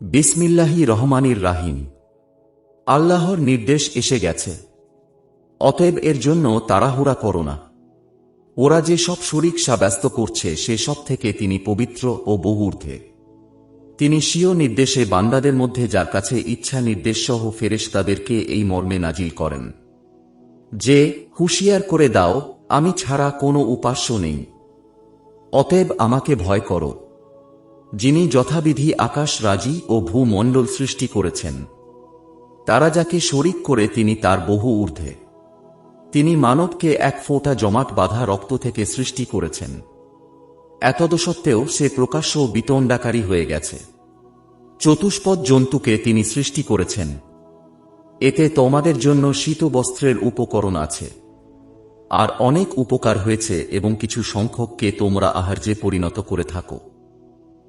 বিসমিল্লাহি রহমানির রাহিম। আল্লাহর নির্দেশ এসে গেছে। অতএব এর জন্য তাড়াহুড়া করো না। ওরা যে সব শরিক সাব্যস্ত করছে, সে সব থেকে তিনি পবিত্র ও বহুর্ধে। তিনি স্বীয় নির্দেশে বান্দাদের মধ্যে যার কাছে ইচ্ছা নির্দেশ সহ ফেরেশতাদেরকে এই মর্মে নাজিল করেন। যে, হুঁশিয়ার করে দাও, আমি ছাড়া কোনো উপাস্য নেই। অতএব আমাকে ভয় করো। যিনি যথাবিধি আকাশ রাজি ও ভূমণ্ডল সৃষ্টি করেছেন। তারা যাকে শরিক করে তিনি তার বহু ঊর্ধ্বে। তিনি মানবকে এক ফোঁটা জমাট বাঁধা রক্ত থেকে সৃষ্টি করেছেন। এতদসত্ত্বেও সে প্রকাশ্য বিতণ্ডাকারী হয়ে গেছে। চতুষ্পদ জন্তুকে তিনি সৃষ্টি করেছেন। এতে তোমাদের জন্য শীত বস্ত্রের উপকরণ আছে। আর অনেক উপকার হয়েছে এবং কিছু সংখ্যককে তোমরা আহার্যে পরিণত করে থাকো।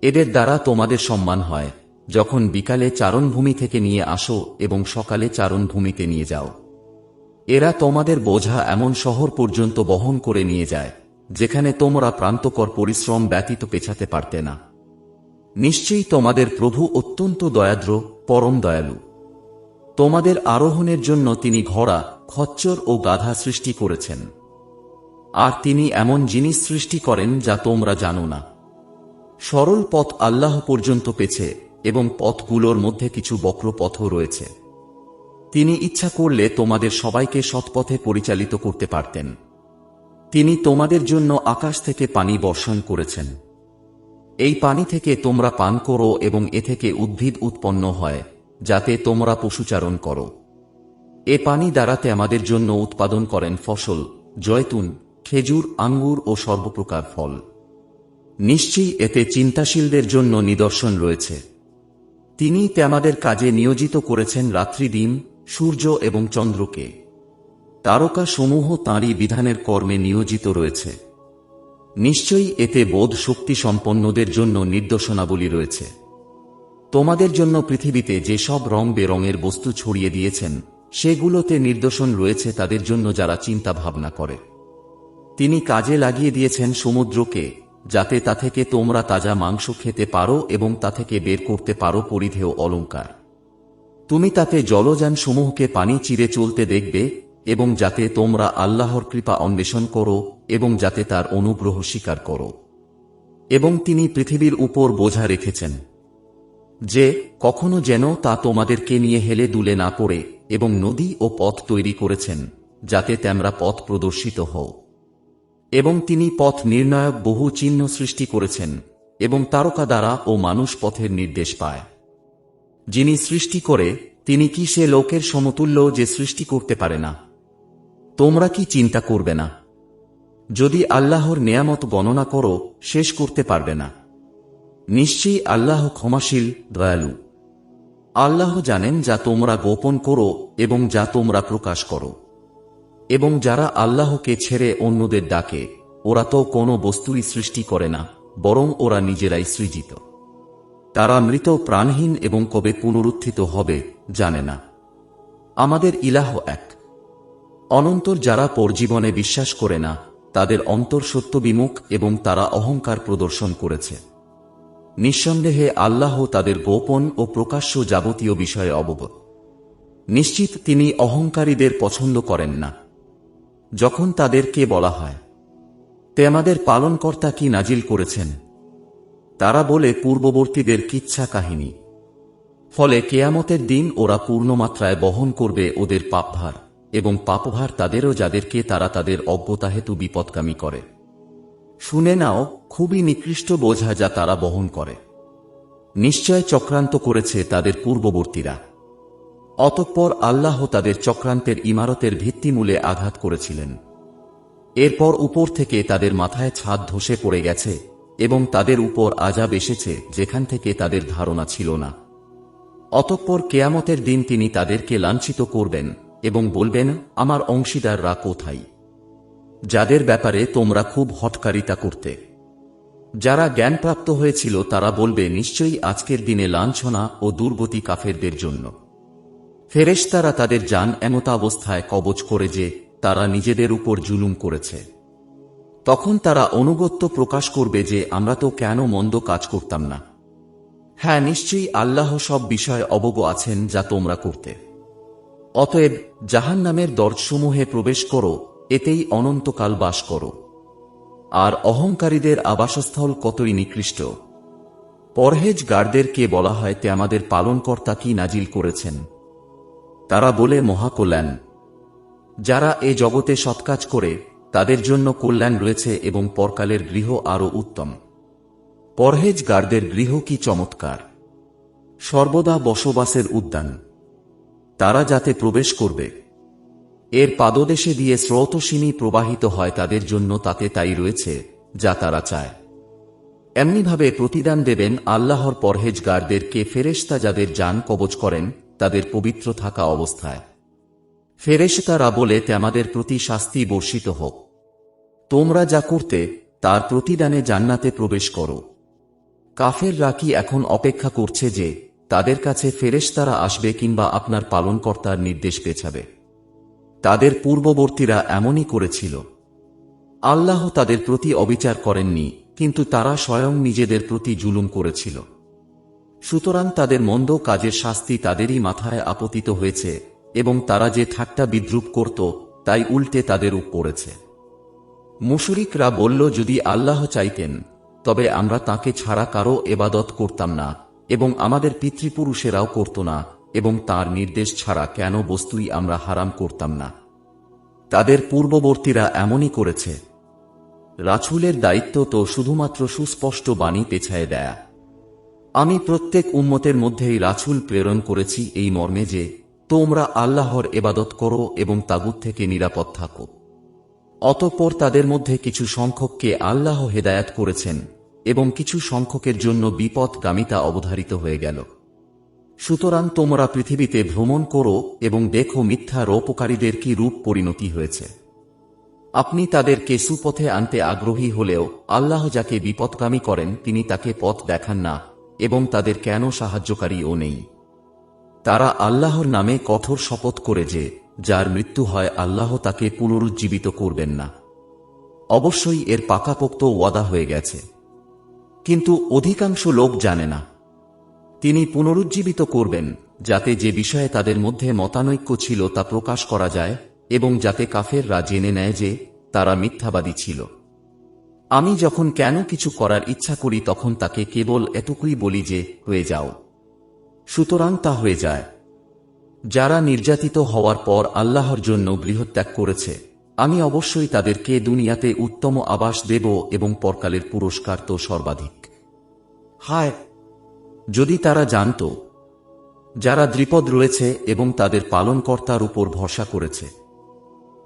এদের দ্বারা তোমাদের সম্মান হয়, যখন বিকালে চারণভূমি থেকে নিয়ে আসো এবং সকালে চারণভূমিতে নিয়ে যাও। এরা তোমাদের বোঝা এমন শহর পর্যন্ত বহন করে নিয়ে যায়, যেখানে তোমরা প্রান্তকর পরিশ্রম ব্যতীত পেছাতে পারতে না। নিশ্চয়ই তোমাদের প্রভু অত্যন্ত দয়াদ্র, পরম দয়ালু। তোমাদের আরোহণের জন্য তিনি ঘোড়া, খচ্চর ও গাধা সৃষ্টি করেছেন। আর তিনি এমন জিনিস সৃষ্টি করেন যা তোমরা জানো না। সরল পথ আল্লাহ পর্যন্ত পেছে এবং পথগুলোর মধ্যে কিছু বক্র পথও রয়েছে। তিনি ইচ্ছা করলে তোমাদের সবাইকে সৎপথে পরিচালিত করতে পারতেন। তিনি তোমাদের জন্য আকাশ থেকে পানি বর্ষণ করেছেন। এই পানি থেকে তোমরা পান করো এবং এ থেকে উদ্ভিদ উৎপন্ন হয়, যাতে তোমরা পশুচারণ করো। এ পানি দ্বারাতে আমাদের জন্য উৎপাদন করেন ফসল, জয়তুন, খেজুর, আঙ্গুর ও সর্বপ্রকার ফল। নিশ্চয়ই এতে চিন্তাশীলদের জন্য নিদর্শন রয়েছে। তিনি আমাদের কাজে নিয়োজিত করেছেন রাত্রি দিন সূর্য এবং চন্দ্রকে। তারকা সমূহ তাঁরই বিধানের কর্মে নিয়োজিত রয়েছে। নিশ্চয়ই এতে বোধ শক্তি সম্পন্নদের জন্য নির্দেশনাবলী রয়েছে। তোমাদের জন্য পৃথিবীতে যে সব রং বেরঙের বস্তু ছড়িয়ে দিয়েছেন, সেগুলোতে নির্দেশন রয়েছে তাদের জন্য যারা চিন্তা ভাবনা করে। তিনি কাজে লাগিয়ে দিয়েছেন সমুদ্রকে যাতে তা থেকে তোমরা তাজা মাংস খেতে পারো এবং তা থেকে বের করতে পারো পরিধেয় অলঙ্কার তুমি তাতে জলযান সমূহকে পানি চিরে চলতে দেখবে এবং যাতে তোমরা আল্লাহর কৃপা অন্বেষণ করো এবং যাতে তার অনুগ্রহ স্বীকার করো। এবং তিনি পৃথিবীর উপর বোঝা রেখেছেন যে, কখনো যেন তা তোমাদেরকে নিয়ে হেলে দুলে না পড়ে এবং নদী ও পথ তৈরি করেছেন, যাতে তেমরা পথ প্রদর্শিত হও। এবং তিনি পথ নির্ণায়ক বহু চিহ্ন সৃষ্টি করেছেন এবং তারকা দ্বারা ও মানুষ পথের নির্দেশ পায়। যিনি সৃষ্টি করে, তিনি কি সে লোকের সমতুল্য যে সৃষ্টি করতে পারে না? তোমরা কি চিন্তা করবে না? যদি আল্লাহর নেয়ামত গণনা করো, শেষ করতে পারবে না। নিশ্চয়ই আল্লাহ ক্ষমাশীল, দয়ালু। আল্লাহ জানেন যা তোমরা গোপন করো এবং যা তোমরা প্রকাশ করো। এবং যারা আল্লাহকে ছেড়ে অন্যদের ডাকে, ওরা তো কোনো বস্তুরই সৃষ্টি করে না, বরং ওরা নিজেরাই সৃজিত। তারা মৃত প্রাণহীন এবং কবে পুনরুত্থিত হবে, জানে না। আমাদের ইলাহ এক। অনন্তর যারা পরজীবনে বিশ্বাস করে না, তাদের অন্তর সত্য বিমুখ এবং তারা অহংকার প্রদর্শন করেছে। নিঃসন্দেহে আল্লাহ তাদের গোপন ও প্রকাশ্য যাবতীয় বিষয়ে অবগত। নিশ্চিত তিনি অহংকারীদের পছন্দ করেন না। যখন তাদেরকে বলা হয়, তে আমাদের পালনকর্তা কি নাজিল করেছেন? তারা বলে, পূর্ববর্তীদের কিচ্ছা কাহিনী। ফলে কেয়ামতের দিন ওরা পূর্ণমাত্রায় বহন করবে ওদের পাপভার এবং পাপভার তাদেরও যাদেরকে তারা তাদের অজ্ঞতা হেতু বিপদকামী করে। শুনে নাও, খুবই নিকৃষ্ট বোঝা যা তারা বহন করে। নিশ্চয় চক্রান্ত করেছে তাদের পূর্ববর্তীরা। অতঃপর আল্লাহ তাদের চক্রান্তের ইমারতের ভিত্তিমূলে আঘাত করেছিলেন। এরপর উপর থেকে তাদের মাথায় ছাদ ধসে পড়ে গেছে এবং তাদের উপর আজাব এসেছে, যেখান থেকে তাদের ধারণা ছিল না। অতঃপর কেয়ামতের দিন তিনি তাদেরকে লাঞ্ছিত করবেন এবং বলবেন, আমার অংশীদাররা কোথায়? যাদের ব্যাপারে তোমরা খুব হটকারিতা করতে। যারা জ্ঞানপ্রাপ্ত হয়েছিল তারা বলবে, নিশ্চয়ই আজকের দিনে লাঞ্ছনা ও দুর্গতি কাফেরদের জন্য। ফেরেশতারা তাদের যান এমতাবস্থায় কবচ করে যে তারা নিজেদের উপর জুলুম করেছে। তখন তারা অনুগত্য প্রকাশ করবে যে আমরা তো কেন মন্দ কাজ করতাম না। হ্যাঁ নিশ্চয়ই আল্লাহ সব বিষয়ে অবগ আছেন যা তোমরা করতে। অতএব জাহান নামের দরজসমূহে প্রবেশ করো, এতেই অনন্তকাল বাস করো। আর অহংকারীদের আবাসস্থল কতই নিকৃষ্ট। পরহেজ গার্ডদেরকে বলা হয় তে আমাদের পালনকর্তা কি নাজিল করেছেন? তারা বলে, মহাকল্যাণ। যারা এ জগতে সৎকাজ করে, তাদের জন্য কল্যাণ রয়েছে এবং পরকালের গৃহ আরও উত্তম। পরহেজ গার্ডদের গৃহ কি চমৎকার। সর্বদা বসবাসের উদ্যান। তারা যাতে প্রবেশ করবে। এর পাদদেশে দিয়ে স্রোতসীমী প্রবাহিত হয় তাদের জন্য, তাতে তাই রয়েছে, যা তারা চায়। এমনিভাবে প্রতিদান দেবেন আল্লাহর পরহেজ পরহেজগারদেরকে ফেরেশতা যাদের যান কবচ করেন তাদের পবিত্র থাকা অবস্থায়। ফেরেশতারা বলে আমাদের প্রতি শাস্তি বর্ষিত হোক। তোমরা যা করতে, তার প্রতিদানে জান্নাতে প্রবেশ করো। কাফেররা কি এখন অপেক্ষা করছে যে, তাদের কাছে ফেরেশতারা আসবে কিংবা আপনার পালনকর্তার নির্দেশ পেছাবে? তাদের পূর্ববর্তীরা এমনই করেছিল। আল্লাহ তাদের প্রতি অবিচার করেননি, কিন্তু তারা স্বয়ং নিজেদের প্রতি জুলুম করেছিল। সুতরাং তাদের মন্দ কাজের শাস্তি তাদেরই মাথায় আপতিত হয়েছে, এবং তারা যে ঠাট্টা বিদ্রুপ করত, তাই উল্টে তাদের উপ পড়েছে। মুশরিকরা বলল, যদি আল্লাহ চাইতেন, তবে আমরা তাকে ছাড়া কারও এবাদত করতাম না, এবং আমাদের পিতৃপুরুষেরাও করত না, এবং তার নির্দেশ ছাড়া কেন বস্তুই আমরা হারাম করতাম না? তাদের পূর্ববর্তীরা এমনই করেছে। রাছুলের দায়িত্ব তো শুধুমাত্র সুস্পষ্ট বাণী পেছায় দেয়া। আমি প্রত্যেক উম্মতের মধ্যেই রাছুল প্রেরণ করেছি এই মর্মে যে, তোমরা আল্লাহর এবাদত করো এবং তাগুত থেকে নিরাপদ থাকো। অতঃপর তাদের মধ্যে কিছু সংখ্যককে আল্লাহ হেদায়াত করেছেন এবং কিছু সংখ্যকের জন্য বিপদগামিতা অবধারিত হয়ে গেল। সুতরাং তোমরা পৃথিবীতে ভ্রমণ করো এবং দেখো মিথ্যা রোপকারীদের কি রূপ পরিণতি হয়েছে। আপনি তাদেরকে সুপথে আনতে আগ্রহী হলেও আল্লাহ যাকে বিপদগামী করেন, তিনি তাকে পথ দেখান না। এবং তাদের কেন সাহায্যকারীও নেই। তারা আল্লাহর নামে কঠোর শপথ করে যে, যার মৃত্যু হয় আল্লাহ তাকে পুনরুজ্জীবিত করবেন না। অবশ্যই এর পাকাপোক্ত ওয়াদা হয়ে গেছে। কিন্তু অধিকাংশ লোক জানে না। তিনি পুনরুজ্জীবিত করবেন, যাতে যে বিষয়ে তাদের মধ্যে মতানৈক্য ছিল তা প্রকাশ করা যায়, এবং যাতে কাফেররা জেনে নেয় যে, তারা মিথ্যাবাদী ছিল। আমি যখন কেন কিছু করার ইচ্ছা করি তখন তাকে কেবল এটুকুই বলি যে, হয়ে যাও। সুতরাং তা হয়ে যায়। যারা নির্যাতিত হওয়ার পর আল্লাহর জন্য গৃহত্যাগ করেছে, আমি অবশ্যই তাদেরকে দুনিয়াতে উত্তম আবাস দেব এবং পরকালের পুরস্কার তো সর্বাধিক। হায়! যদি তারা জানত, যারা দ্বিপদ রয়েছে এবং তাদের পালনকর্তার উপর ভরসা করেছে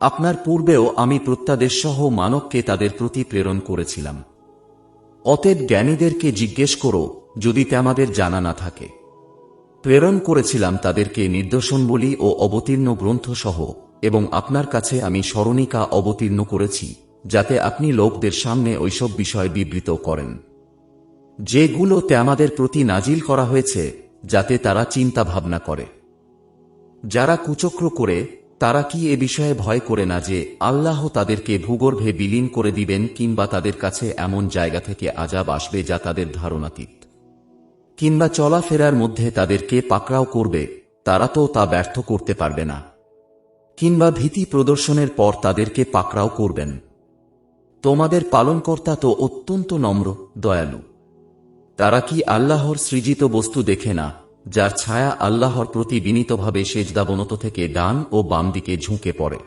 আপনার পূর্বেও আমি প্রত্যাদেশ সহ মানবকে তাদের প্রতি প্রেরণ করেছিলাম। অতএব জ্ঞানীদেরকে জিজ্ঞেস করো, যদি তেমাদের জানা না থাকে। প্রেরণ করেছিলাম তাদেরকে নির্দশনবলী ও অবতীর্ণ গ্রন্থসহ, এবং আপনার কাছে আমি স্মরণিকা অবতীর্ণ করেছি, যাতে আপনি লোকদের সামনে ওইসব বিষয় বিবৃত করেন। যেগুলো আমাদের প্রতি নাজিল করা হয়েছে, যাতে তারা চিন্তা ভাবনা করে। যারা কুচক্র করে তারা কি এ বিষয়ে ভয় করে না যে আল্লাহ তাদেরকে ভূগর্ভে বিলীন করে দিবেন কিংবা তাদের কাছে এমন জায়গা থেকে আজাব আসবে যা তাদের ধারণাতীত? কিংবা চলাফেরার মধ্যে তাদেরকে পাকড়াও করবে, তারা তো তা ব্যর্থ করতে পারবে না। কিংবা ভীতি প্রদর্শনের পর তাদেরকে পাকড়াও করবেন। তোমাদের পালনকর্তা তো অত্যন্ত নম্র, দয়ালু। তারা কি আল্লাহর সৃজিত বস্তু দেখে না যার ছায়া আল্লাহর প্রতি বিনীতভাবে সেজদাবনত থেকে ডান ও বাম দিকে ঝুঁকে পড়ে।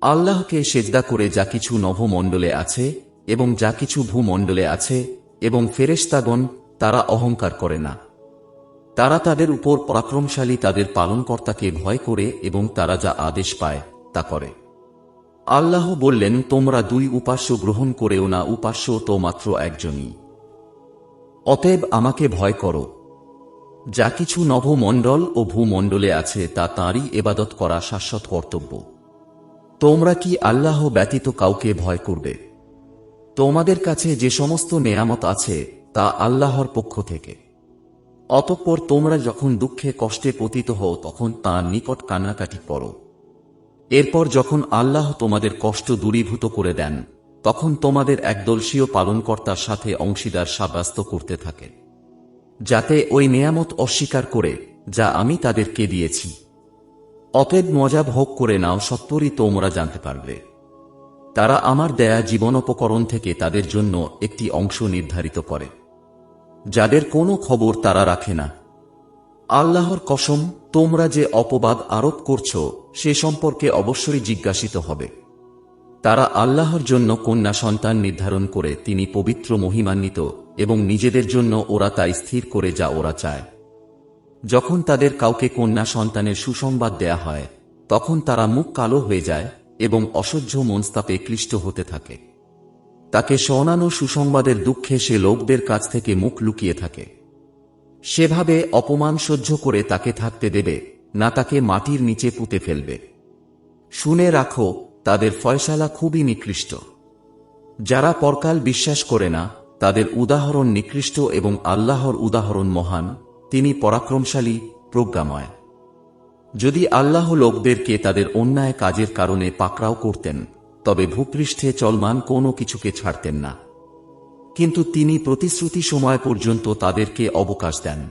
আল্লাহকে সেজদা করে যা কিছু নভমণ্ডলে আছে এবং যা কিছু ভূমণ্ডলে আছে এবং ফেরেশতাগণ তারা অহংকার করে না। তারা তাদের উপর পরাক্রমশালী তাদের পালনকর্তাকে ভয় করে এবং তারা যা আদেশ পায় তা করে। আল্লাহ বললেন, তোমরা দুই উপাস্য গ্রহণ করেও না, উপাস্য তো মাত্র একজনই। অতএব আমাকে ভয় করো যা কিছু নভমণ্ডল ও ভূমণ্ডলে আছে, তা তাঁরই এবাদত করা শাশ্বত কর্তব্য। তোমরা কি আল্লাহ ব্যতীত কাউকে ভয় করবে? তোমাদের কাছে যে সমস্ত নেয়ামত আছে, তা আল্লাহর পক্ষ থেকে। অতঃপর তোমরা যখন দুঃখে কষ্টে পতিত হও, তখন তাঁর নিকট কান্নাকাটি করো। এরপর যখন আল্লাহ তোমাদের কষ্ট দূরীভূত করে দেন, তখন তোমাদের একদলসীয় পালনকর্তার সাথে অংশীদার সাব্যস্ত করতে থাকে। যাতে ওই নেয়ামত অস্বীকার করে, যা আমি তাদেরকে দিয়েছি। অতএব মজা ভোগ করে নাও সত্তরই তোমরা জানতে পারবে। তারা আমার দেয়া জীবনোপকরণ থেকে তাদের জন্য একটি অংশ নির্ধারিত করে, যাদের কোনো খবর তারা রাখে না। আল্লাহর কসম, তোমরা যে অপবাদ আরোপ করছ, সে সম্পর্কে অবশ্যই জিজ্ঞাসিত হবে। তারা আল্লাহর জন্য কন্যা সন্তান নির্ধারণ করে, তিনি পবিত্র মহিমান্বিত এবং নিজেদের জন্য ওরা তাই স্থির করে যা ওরা চায়। যখন তাদের কাউকে কন্যা সন্তানের সুসংবাদ দেয়া হয়, তখন তারা মুখ কালো হয়ে যায় এবং অসহ্য মনস্তাপে ক্লিষ্ট হতে থাকে। তাকে শোনানো সুসংবাদের দুঃখে সে লোকদের কাছ থেকে মুখ লুকিয়ে থাকে। সেভাবে অপমান সহ্য করে তাকে থাকতে দেবে, না তাকে মাটির নিচে পুঁতে ফেলবে। শুনে রাখো, তাদের ফয়সালা খুবই নিকৃষ্ট। যারা পরকাল বিশ্বাস করে না তাদের উদাহরণ নিকৃষ্ট এবং আল্লাহর উদাহরণ মহান, তিনি পরাক্রমশালী, প্রজ্ঞাময়। যদি আল্লাহ লোকদেরকে তাদের অন্যায় কাজের কারণে পাকড়াও করতেন, তবে ভূপৃষ্ঠে চলমান কোনো কিছুকে ছাড়তেন না। কিন্তু তিনি প্রতিশ্রুতি সময় পর্যন্ত তাদেরকে অবকাশ দেন।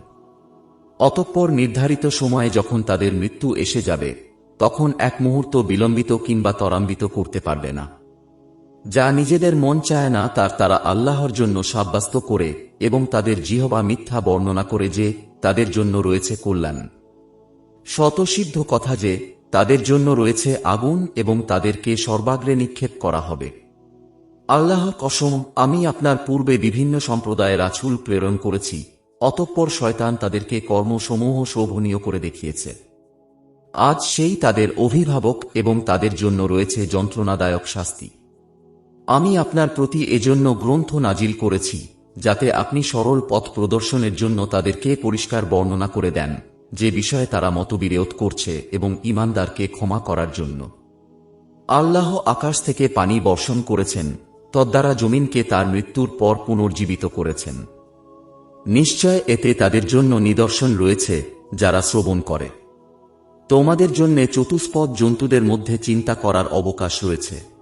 অতঃপর নির্ধারিত সময়ে যখন তাদের মৃত্যু এসে যাবে, তখন এক মুহূর্ত বিলম্বিত কিংবা ত্বরান্বিত করতে পারবে না। যা নিজেদের মন চায় না, তার তারা আল্লাহর জন্য সাব্যস্ত করে এবং তাদের জিহবা মিথ্যা বর্ণনা করে যে, তাদের জন্য রয়েছে কল্যাণ। শতসিদ্ধ কথা যে, তাদের জন্য রয়েছে আগুন এবং তাদেরকে সর্বাগ্রে নিক্ষেপ করা হবে। আল্লাহর কসম, আমি আপনার পূর্বে বিভিন্ন সম্প্রদায়ের রাছুল প্রেরণ করেছি, অতঃপর শয়তান তাদেরকে কর্মসমূহ শোভনীয় করে দেখিয়েছে। আজ সেই তাদের অভিভাবক এবং তাদের জন্য রয়েছে যন্ত্রণাদায়ক শাস্তি। আমি আপনার প্রতি এজন্য গ্রন্থ নাজিল করেছি, যাতে আপনি সরল পথ প্রদর্শনের জন্য তাদেরকে পরিষ্কার বর্ণনা করে দেন, যে বিষয়ে তারা মতবিরোধ করছে এবং ইমানদারকে ক্ষমা করার জন্য। আল্লাহ আকাশ থেকে পানি বর্ষণ করেছেন, তদ্বারা জমিনকে তার মৃত্যুর পর পুনর্জীবিত করেছেন। নিশ্চয় এতে তাদের জন্য নিদর্শন রয়েছে, যারা শ্রবণ করে। তোমাদের জন্য চতুষ্পদ জন্তুদের মধ্যে চিন্তা করার অবকাশ রয়েছে।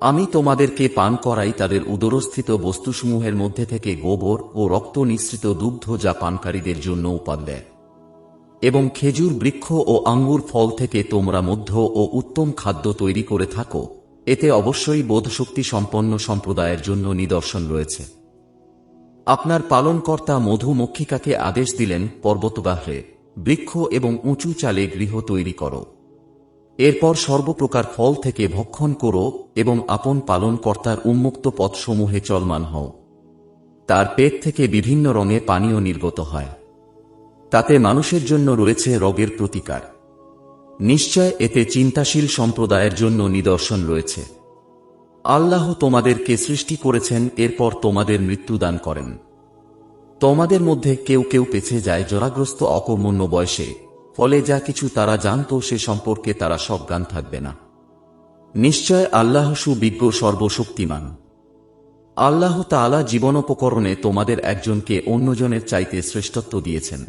আমি তোমাদেরকে পান করাই তাদের উদরস্থিত বস্তুসমূহের মধ্যে থেকে গোবর ও রক্ত নিঃসৃত দুগ্ধ যা পানকারীদের জন্য উপাদ দেয়। এবং খেজুর, বৃক্ষ ও আঙ্গুর ফল থেকে তোমরা মধ্য ও উত্তম খাদ্য তৈরি করে থাকো। এতে অবশ্যই বোধশক্তি সম্পন্ন সম্প্রদায়ের জন্য নিদর্শন রয়েছে। আপনার পালনকর্তা মধুমক্ষিকাকে আদেশ দিলেন, পর্বতবাহরে বৃক্ষ এবং উঁচু চালে গৃহ তৈরি করো। এরপর সর্বপ্রকার ফল থেকে ভক্ষণ করো এবং আপন পালনকর্তার উন্মুক্ত পথসমূহে চলমান হও। তার পেট থেকে বিভিন্ন রঙে পানীয় নির্গত হয়। তাতে মানুষের জন্য রয়েছে রোগের প্রতিকার। নিশ্চয় এতে চিন্তাশীল সম্প্রদায়ের জন্য নিদর্শন রয়েছে। আল্লাহ তোমাদেরকে সৃষ্টি করেছেন, এরপর তোমাদের মৃত্যুদান করেন। তোমাদের মধ্যে কেউ কেউ পেছে যায় জরাগ্রস্ত অকর্মণ্য বয়সে ফলে যা কিছু তারা জানত, সে সম্পর্কে তারা সজ্ঞান থাকবে না। নিশ্চয় আল্লাহ সুবিজ্ঞ সর্বশক্তিমান। আল্লাহ তালা জীবনোপকরণে তোমাদের একজনকে অন্যজনের চাইতে শ্রেষ্ঠত্ব দিয়েছেন।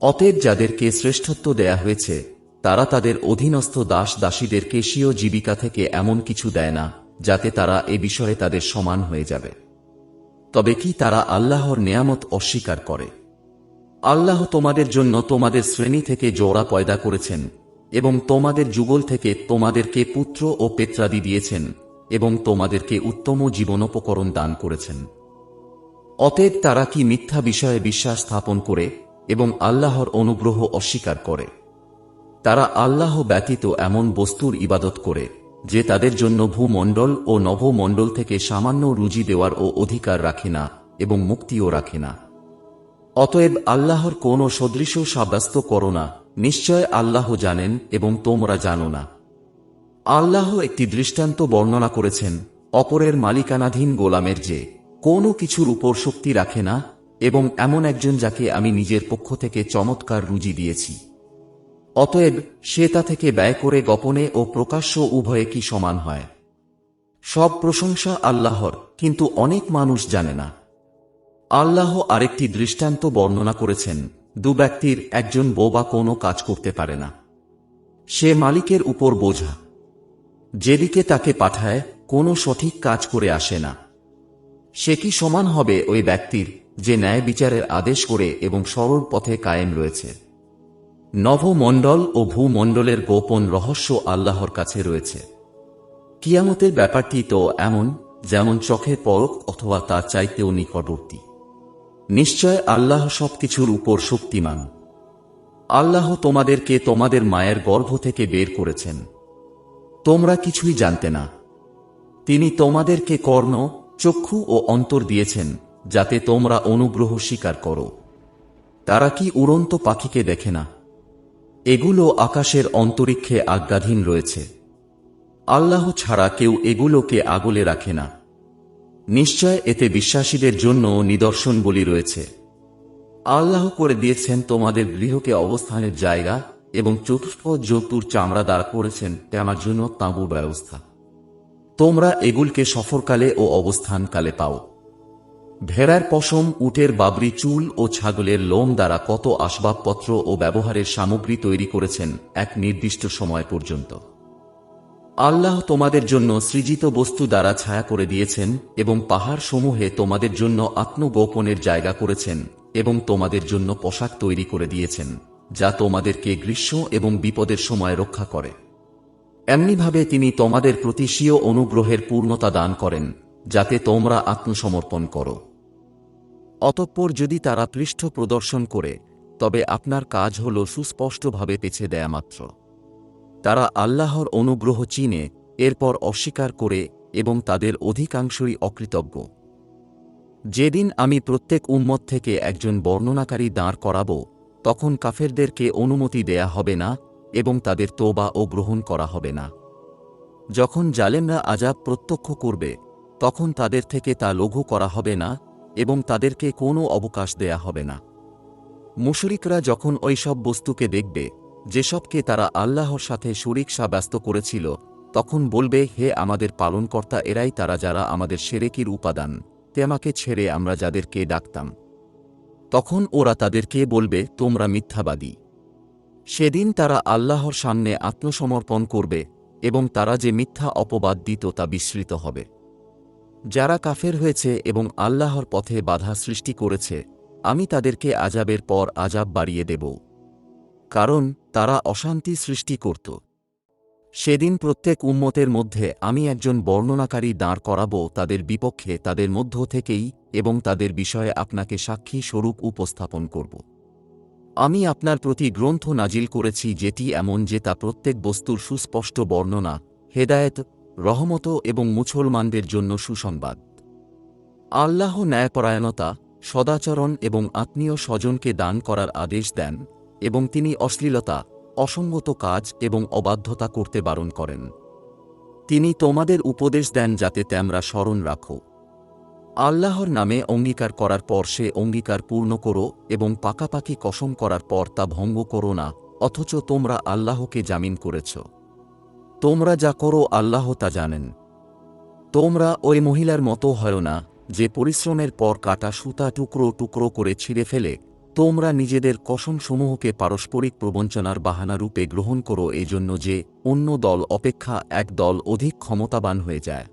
অতএব যাদেরকে শ্রেষ্ঠত্ব দেয়া হয়েছে, তারা তাদের অধীনস্থ দাস দাসীদেরকে স্বীয় জীবিকা থেকে এমন কিছু দেয় না, যাতে তারা এ বিষয়ে তাদের সমান হয়ে যাবে। তবে কি তারা আল্লাহর নেয়ামত অস্বীকার করে? আল্লাহ তোমাদের জন্য তোমাদের শ্রেণি থেকে জোড়া পয়দা করেছেন, এবং তোমাদের যুগল থেকে তোমাদেরকে পুত্র ও পেত্রাদি দিয়েছেন, এবং তোমাদেরকে উত্তম জীবনোপকরণ দান করেছেন। অতএব তারা কি মিথ্যা বিষয়ে বিশ্বাস স্থাপন করে, এবং আল্লাহর অনুগ্রহ অস্বীকার করে? তারা আল্লাহ ব্যতীত এমন বস্তুর ইবাদত করে, যে তাদের জন্য ভূমণ্ডল ও নভমণ্ডল থেকে সামান্য রুজি দেওয়ার ও অধিকার রাখে না, এবং মুক্তিও রাখে না। অতএব আল্লাহর কোন সদৃশ সাব্যস্ত করো না। নিশ্চয় আল্লাহ জানেন এবং তোমরা জানো না। আল্লাহ একটি দৃষ্টান্ত বর্ণনা করেছেন, অপরের মালিকানাধীন গোলামের যে কোনো কিছুর উপর শক্তি রাখে না, এবং এমন একজন যাকে আমি নিজের পক্ষ থেকে চমৎকার রুজি দিয়েছি। অতএব সে তা থেকে ব্যয় করে গোপনে ও প্রকাশ্য উভয়ে কি সমান হয়? সব প্রশংসা আল্লাহর, কিন্তু অনেক মানুষ জানে না। আল্লাহ আরেকটি দৃষ্টান্ত বর্ণনা করেছেন, দু ব্যক্তির একজন বোবা কোনো কাজ করতে পারে না। সে মালিকের উপর বোঝা। যেদিকে তাকে পাঠায়, কোনো সঠিক কাজ করে আসে না। সে কি সমান হবে ওই ব্যক্তির, যে ন্যায় বিচারের আদেশ করে এবং সরল পথে কায়েম রয়েছে? নভমণ্ডল ও ভূমণ্ডলের গোপন রহস্য আল্লাহর কাছে রয়েছে। কিয়ামতের ব্যাপারটি তো এমন, যেমন চোখের পরক অথবা তার চাইতেও নিকটবর্তী। নিশ্চয় আল্লাহ সবকিছুর উপর শক্তিমান। আল্লাহ তোমাদেরকে তোমাদের মায়ের গর্ভ থেকে বের করেছেন। তোমরা কিছুই জানতে না। তিনি তোমাদেরকে কর্ণ, চক্ষু ও অন্তর দিয়েছেন, যাতে তোমরা অনুগ্রহ স্বীকার করো। তারা কি উড়ন্ত পাখিকে দেখে না? এগুলো আকাশের অন্তরিক্ষে আজ্ঞাধীন রয়েছে। আল্লাহ ছাড়া কেউ এগুলোকে আগলে রাখে না। নিশ্চয় এতে বিশ্বাসীদের জন্য নিদর্শন বলি রয়েছে। আল্লাহ করে দিয়েছেন তোমাদের গৃহকে অবস্থানের জায়গা এবং চতুষ্প জতুর চামড়া দাঁড় করেছেন তেমার জন্য তাঁবুর ব্যবস্থা। তোমরা এগুলকে সফরকালে ও অবস্থানকালে পাও। ভেড়ার পশম, উটের বাবরি চুল ও ছাগলের লোম দ্বারা কত আসবাবপত্র ও ব্যবহারের সামগ্রী তৈরি করেছেন এক নির্দিষ্ট সময় পর্যন্ত। আল্লাহ তোমাদের জন্য সৃজিত বস্তু দ্বারা ছায়া করে দিয়েছেন এবং পাহাড় সমূহে তোমাদের জন্য আত্মগোপনের জায়গা করেছেন এবং তোমাদের জন্য পোশাক তৈরি করে দিয়েছেন, যা তোমাদেরকে গ্রীষ্ম এবং বিপদের সময় রক্ষা করে। এমনিভাবে তিনি তোমাদের প্রতি স্বীয় অনুগ্রহের পূর্ণতা দান করেন, যাতে তোমরা আত্মসমর্পণ করো। অতঃপর যদি তারা পৃষ্ঠ প্রদর্শন করে, তবে আপনার কাজ হল সুস্পষ্টভাবে পেছে দেয়া মাত্র। তারা আল্লাহর অনুগ্রহ চিনে, এরপর অস্বীকার করে এবং তাদের অধিকাংশই অকৃতজ্ঞ। যেদিন আমি প্রত্যেক উম্মত থেকে একজন বর্ণনাকারী দাঁড় করাব, তখন কাফেরদেরকে অনুমতি দেয়া হবে না এবং তাদের তোবা ও গ্রহণ করা হবে না। যখন জালেমরা আজাব প্রত্যক্ষ করবে, তখন তাদের থেকে তা লঘু করা হবে না এবং তাদেরকে কোনো অবকাশ দেয়া হবে না। মুশরিকরা যখন ওইসব বস্তুকে দেখবে যেসবকে তারা আল্লাহর সাথে শরিক সাব্যস্ত করেছিল, তখন বলবে, হে আমাদের পালনকর্তা, এরাই তারা যারা আমাদের সেরেকির উপাদান। তেমাকে ছেড়ে আমরা যাদেরকে ডাকতাম। তখন ওরা তাদেরকে বলবে, তোমরা মিথ্যাবাদী। সেদিন তারা আল্লাহর সামনে আত্মসমর্পণ করবে এবং তারা যে মিথ্যা অপবাদ দিত তা বিস্মৃত হবে। যারা কাফের হয়েছে এবং আল্লাহর পথে বাধা সৃষ্টি করেছে, আমি তাদেরকে আজাবের পর আজাব বাড়িয়ে দেব। কারণ তারা অশান্তি সৃষ্টি করত। সেদিন প্রত্যেক উম্মতের মধ্যে আমি একজন বর্ণনাকারী দাঁড় করাব তাদের বিপক্ষে তাদের মধ্য থেকেই এবং তাদের বিষয়ে আপনাকে সাক্ষী স্বরূপ উপস্থাপন করব। আমি আপনার প্রতি গ্রন্থ নাজিল করেছি যেটি এমন যে তা প্রত্যেক বস্তুর সুস্পষ্ট বর্ণনা, হেদায়েত, রহমত এবং মুসলমানদের জন্য সুসংবাদ। আল্লাহ ন্যায়পরায়ণতা, সদাচরণ এবং আত্মীয় স্বজনকে দান করার আদেশ দেন। এবং তিনি অশ্লীলতা, অসঙ্গত কাজ এবং অবাধ্যতা করতে বারণ করেন। তিনি তোমাদের উপদেশ দেন যাতে তোমরা স্মরণ রাখো। আল্লাহর নামে অঙ্গীকার করার পর সে অঙ্গীকার পূর্ণ করো এবং পাকাপাকি কসম করার পর তা ভঙ্গ করো না, অথচ তোমরা আল্লাহকে জামিন করেছ। তোমরা যা করো আল্লাহ তা জানেন। তোমরা ওই মহিলার মতো হয় না, যে পরিশ্রমের পর কাটা সুতা টুকরো টুকরো করে ছিঁড়ে ফেলে তোমরা নিজেদের কসমসমূহকে পারস্পরিক প্রবঞ্চনার বাহানা রূপে গ্রহণ করো এজন্য যে অন্য দল অপেক্ষা এক দল অধিক ক্ষমতাবান হয়ে যায়।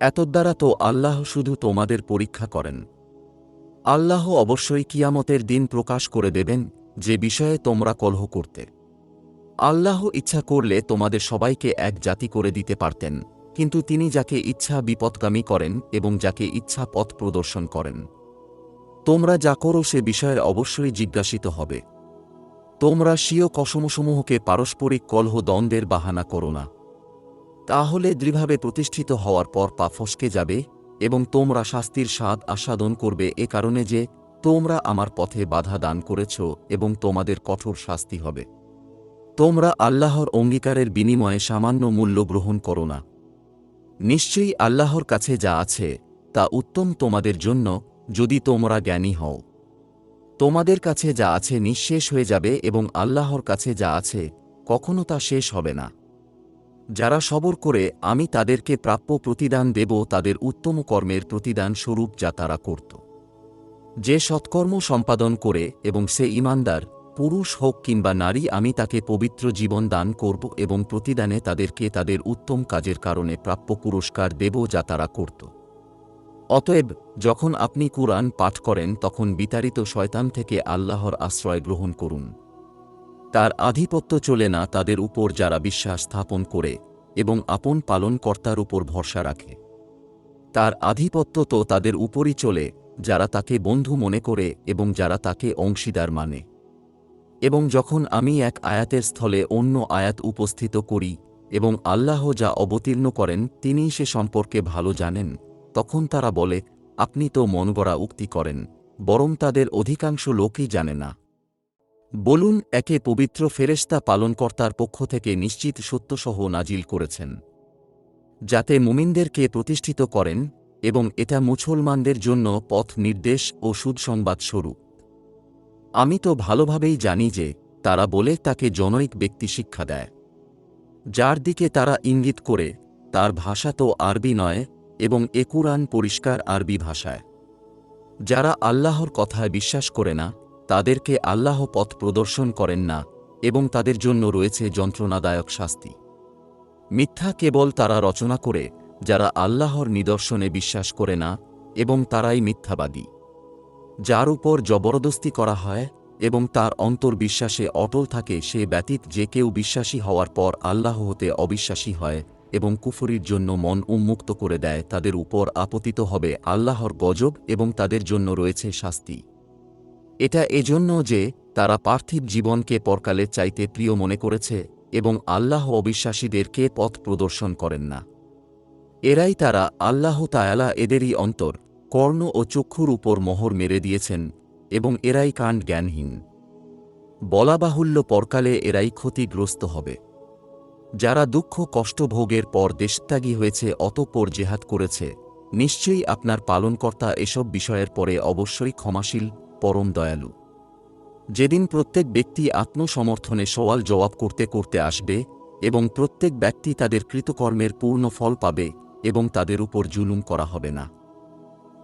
এতদ্বারা তো আল্লাহ শুধু তোমাদের পরীক্ষা করেন। আল্লাহ অবশ্যই কিয়ামতের দিন প্রকাশ করে দেবেন যে বিষয়ে তোমরা কলহ করতে। আল্লাহ ইচ্ছা করলে তোমাদের সবাইকে এক জাতি করে দিতে পারতেন, কিন্তু তিনি যাকে ইচ্ছা বিপদগামী করেন এবং যাকে ইচ্ছা পথ প্রদর্শন করেন। তোমরা যা করো সে বিষয়ে অবশ্যই জিজ্ঞাসিত হবে। তোমরা স্বীয় কসমসমূহকে পারস্পরিক কলহ দ্বন্দ্বের বাহানা করো না। তাহলে দৃঢ়ভাবে প্রতিষ্ঠিত হওয়ার পর পা ফসকে যাবে এবং তোমরা শাস্তির স্বাদ আস্বাদন করবে এ কারণে যে তোমরা আমার পথে বাধা দান করেছ এবং তোমাদের কঠোর শাস্তি হবে। তোমরা আল্লাহর অঙ্গীকারের বিনিময়ে সামান্য মূল্য গ্রহণ করো না। নিশ্চয়ই আল্লাহর কাছে যা আছে, তা উত্তম তোমাদের জন্য যদি তোমরা জ্ঞানী হও। তোমাদের কাছে যা আছে নিঃশেষ হয়ে যাবে এবং আল্লাহর কাছে যা আছে কখনো তা শেষ হবে না। যারা সবর করে আমি তাদেরকে প্রাপ্য প্রতিদান দেব, তাদের উত্তম কর্মের প্রতিদান স্বরূপ যা তারা করত। যে সৎকর্ম সম্পাদন করে এবং সে ইমানদার, পুরুষ হোক কিংবা নারী, আমি তাকে পবিত্র জীবন দান করব এবং প্রতিদানে তাদেরকে তাদের উত্তম কাজের কারণে প্রাপ্য পুরস্কার দেব যা তারা করত। অতএব, যখন আপনি কুরআন পাঠ করেন, তখন বিতাড়িত শয়তান থেকে আল্লাহর আশ্রয় গ্রহণ করুন। তার আধিপত্য চলে না তাদের উপর যারা বিশ্বাস স্থাপন করে এবং আপন পালনকর্তার উপর ভরসা রাখে। তার আধিপত্য তো তাদের উপরই চলে, যারা তাকে বন্ধু মনে করে এবং যারা তাকে অংশীদার মানে। এবং যখন আমি এক আয়াতের স্থলে অন্য আয়াত উপস্থিত করি এবং আল্লাহ যা অবতীর্ণ করেন, তিনিই সে সম্পর্কে ভালো জানেন। তখন তারা বলে, আপনি তো মন গড়া উক্তি করেন, বরং তাদের অধিকাংশ লোকই জানে না। বলুন, একে পবিত্র ফেরেশতা পালনকর্তার পক্ষ থেকে নিশ্চিত সত্যসহ নাজিল করেছেন। যাতে মুমিনদেরকে প্রতিষ্ঠিত করেন এবং এটা মুসলমানদের জন্য পথ নির্দেশ ও সুদসংবাদ স্বরূপ। আমি তো ভালোভাবেই জানি যে তারা বলে তাকে জনৈক ব্যক্তি শিক্ষা দেয়। যার দিকে তারা ইঙ্গিত করে, তার ভাষা তো আরবি নয় এবং এ কুরআন পরিষ্কার আরবি ভাষায়। যারা আল্লাহর কথায় বিশ্বাস করে না, তাদেরকে আল্লাহ পথ প্রদর্শন করেন না এবং তাদের জন্য রয়েছে যন্ত্রণাদায়ক শাস্তি। মিথ্যা কেবল তারা রচনা করে, যারা আল্লাহর নিদর্শনে বিশ্বাস করে না এবং তারাই মিথ্যাবাদী। যার উপর জবরদস্তি করা হয় এবং তার অন্তর বিশ্বাসে অটল থাকে সে ব্যতীত যে কেউ বিশ্বাসী হওয়ার পর আল্লাহ হতে অবিশ্বাসী হয় এবং কুফরির জন্য মন উন্মুক্ত করে দেয়, তাদের উপর আপতিত হবে আল্লাহর গজব এবং তাদের জন্য রয়েছে শাস্তি। এটা এজন্য যে তারা পার্থিব জীবনকে পরকালে চাইতে প্রিয় মনে করেছে এবং আল্লাহ অবিশ্বাসীদেরকে পথ প্রদর্শন করেন না। এরাই তারা আল্লাহ তায়ালা এদেরই অন্তর, কর্ণ ও চক্ষুর উপর মোহর মেরে দিয়েছেন এবং এরাই কাণ্ড জ্ঞানহীন বলা বাহুল্য পরকালে এরাই ক্ষতিগ্রস্ত হবে। যারা দুঃখ কষ্ট ভোগের পর দেশত্যাগী হয়েছে অতঃপর জেহাদ করেছে। নিশ্চয়ই আপনার পালনকর্তা এসব বিষয়ের পরে অবশ্যই ক্ষমাশীল, পরম দয়ালু। যেদিন প্রত্যেক ব্যক্তি আত্মসমর্থনে সওয়াল জবাব করতে করতে আসবে এবং প্রত্যেক ব্যক্তি তাদের কৃতকর্মের পূর্ণ ফল পাবে এবং তাদের উপর জুলুম করা হবে না।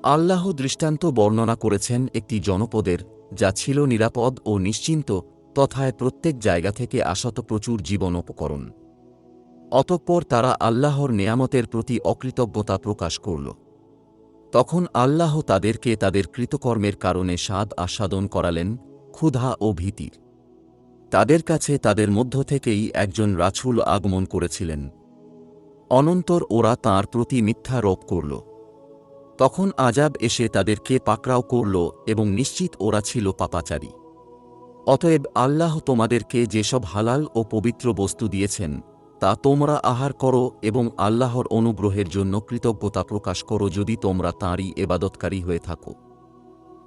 আল্লাহ দৃষ্টান্ত বর্ণনা করেছেন একটি জনপদের, যা ছিল নিরাপদ ও নিশ্চিন্ত, তথায় প্রত্যেক জায়গা থেকে আসত প্রচুর জীবন উপকরণ। অতঃপর তারা আল্লাহর নেয়ামতের প্রতি অকৃতজ্ঞতা প্রকাশ করল। তখন আল্লাহ তাদেরকে তাদের কৃতকর্মের কারণে স্বাদ আস্বাদন করালেন ক্ষুধা ও ভীতির। তাদের কাছে তাদের মধ্য থেকেই একজন রাছুল আগমন করেছিলেন। অনন্তর ওরা তাঁর প্রতি মিথ্যা রোপ করল। তখন আজাব এসে তাদেরকে পাকড়াও করল এবং নিশ্চিত ওরা ছিল পাপাচারী। অতএব আল্লাহ তোমাদেরকে যেসব হালাল ও পবিত্র বস্তু দিয়েছেন তা তোমরা আহার করো এবং আল্লাহর অনুগ্রহের জন্য কৃতজ্ঞতা প্রকাশ করো যদি তোমরা তাঁরই এবাদতকারী হয়ে থাকো।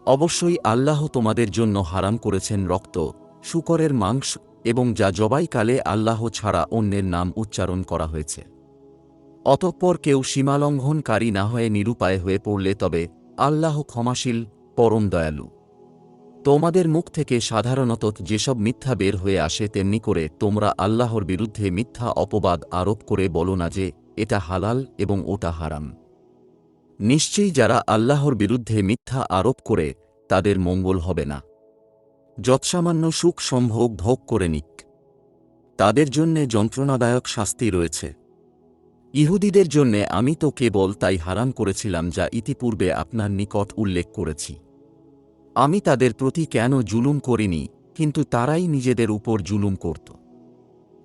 অবশ্যই আল্লাহ তোমাদের জন্য হারাম করেছেন রক্ত, শুকরের মাংস এবং যা জবাইকালে আল্লাহ ছাড়া অন্যের নাম উচ্চারণ করা হয়েছে। অতঃপর কেউ সীমালঙ্ঘনকারী না হয়ে নিরুপায় হয়ে পড়লে তবে আল্লাহ ক্ষমাশীল, পরম দয়ালু। তোমাদের মুখ থেকে সাধারণত যেসব মিথ্যা বের হয়ে আসে তেমনি করে তোমরা আল্লাহর বিরুদ্ধে মিথ্যা অপবাদ আরোপ করে বলো না যে, এটা হালাল এবং ওটা হারাম। নিশ্চয়ই যারা আল্লাহর বিরুদ্ধে মিথ্যা আরোপ করে, তাদের মঙ্গল হবে না। যৎসামান্য সুখ সম্ভোগ ভোগ করে নিক। তাদের জন্যে যন্ত্রণাদায়ক শাস্তি রয়েছে। ইহুদিদের জন্যে আমি তো কেবল তাই হারাম করেছিলাম যা ইতিপূর্বে আপনার নিকট উল্লেখ করেছি। আমি তাদের প্রতি কেন জুলুম করিনি, কিন্তু তারাই নিজেদের উপর জুলুম করত।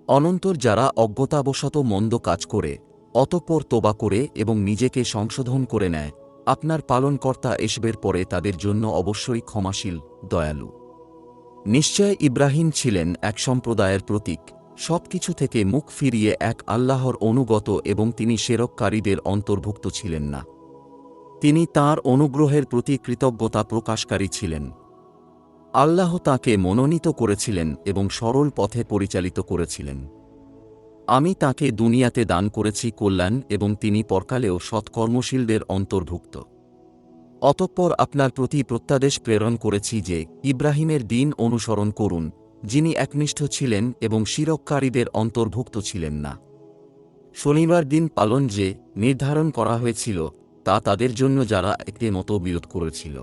অনন্তর যারা অজ্ঞতাবশত মন্দ কাজ করে, অতঃপর তোবা করে এবং নিজেকে সংশোধন করে নেয়, আপনার পালনকর্তা এসবের পরে তাদের জন্য অবশ্যই ক্ষমাশীল, দয়ালু। নিশ্চয় ইব্রাহিম ছিলেন এক সম্প্রদায়ের প্রতীক সব কিছু থেকে মুখ ফিরিয়ে এক আল্লাহর অনুগত এবং তিনি সেরককারীদের অন্তর্ভুক্ত ছিলেন না। তিনি তার অনুগ্রহের প্রতি কৃতজ্ঞতা প্রকাশকারী ছিলেন। আল্লাহ তাকে মনোনীত করেছিলেন এবং সরল পথে পরিচালিত করেছিলেন। আমি তাকে দুনিয়াতে দান করেছি কল্যাণ এবং তিনি পরকালেও সৎকর্মশীলদের অন্তর্ভুক্ত। অতঃপর আপনার প্রতি প্রত্যাদেশ প্রেরণ করেছি যে ইব্রাহিমের দিন অনুসরণ করুন, যিনি একনিষ্ঠ ছিলেন এবং শিরককারীদের অন্তর্ভুক্ত ছিলেন না। শনিবার দিন পালন যে নির্ধারণ করা হয়েছিল তা তাদের জন্য যারা একটি মতো বিরোধ করেছিল।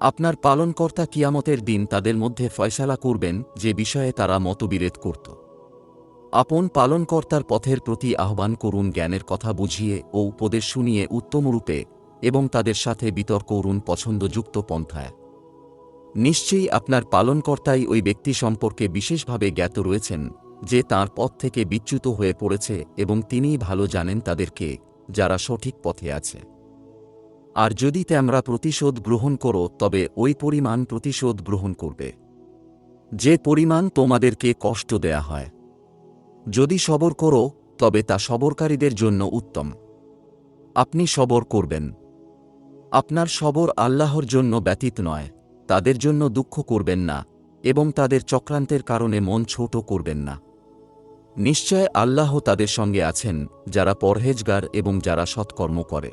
আপনার পালনকর্তা কিয়ামতের দিন তাদের মধ্যে ফয়সালা করবেন যে বিষয়ে তারা মতবিরোধ করত। আপন পালনকর্তার পথের প্রতি আহ্বান করুন, জ্ঞানের কথা বুঝিয়ে ও উপদেশ শুনিয়ে উত্তমরূপে এবং তাদের সাথে বিতর্ক করুন পছন্দযুক্ত পন্থায়। নিশ্চয়ই আপনার পালনকর্তাই ওই ব্যক্তি সম্পর্কে বিশেষভাবে জ্ঞাত রয়েছেন যে তার পথ থেকে বিচ্যুত হয়ে পড়েছে এবং তিনিই ভালো জানেন তাদেরকে যারা সঠিক পথে আছে। আর যদি তোমরা প্রতিশোধ গ্রহণ করো, তবে ওই পরিমাণ প্রতিশোধ গ্রহণ করবে। যে পরিমাণ তোমাদেরকে কষ্ট দেয়া হয়। যদি সবর করো, তবে তা সবরকারীদের জন্য উত্তম। আপনি সবর করবেন। আপনার সবর আল্লাহর জন্য ব্যতীত নয়, তাদের জন্য দুঃখ করবেন না, এবং তাদের চক্রান্তের কারণে মন ছোট করবেন না। নিশ্চয় আল্লাহ তাদের সঙ্গে আছেন যারা পরহেজগার এবং যারা সৎকর্ম করে।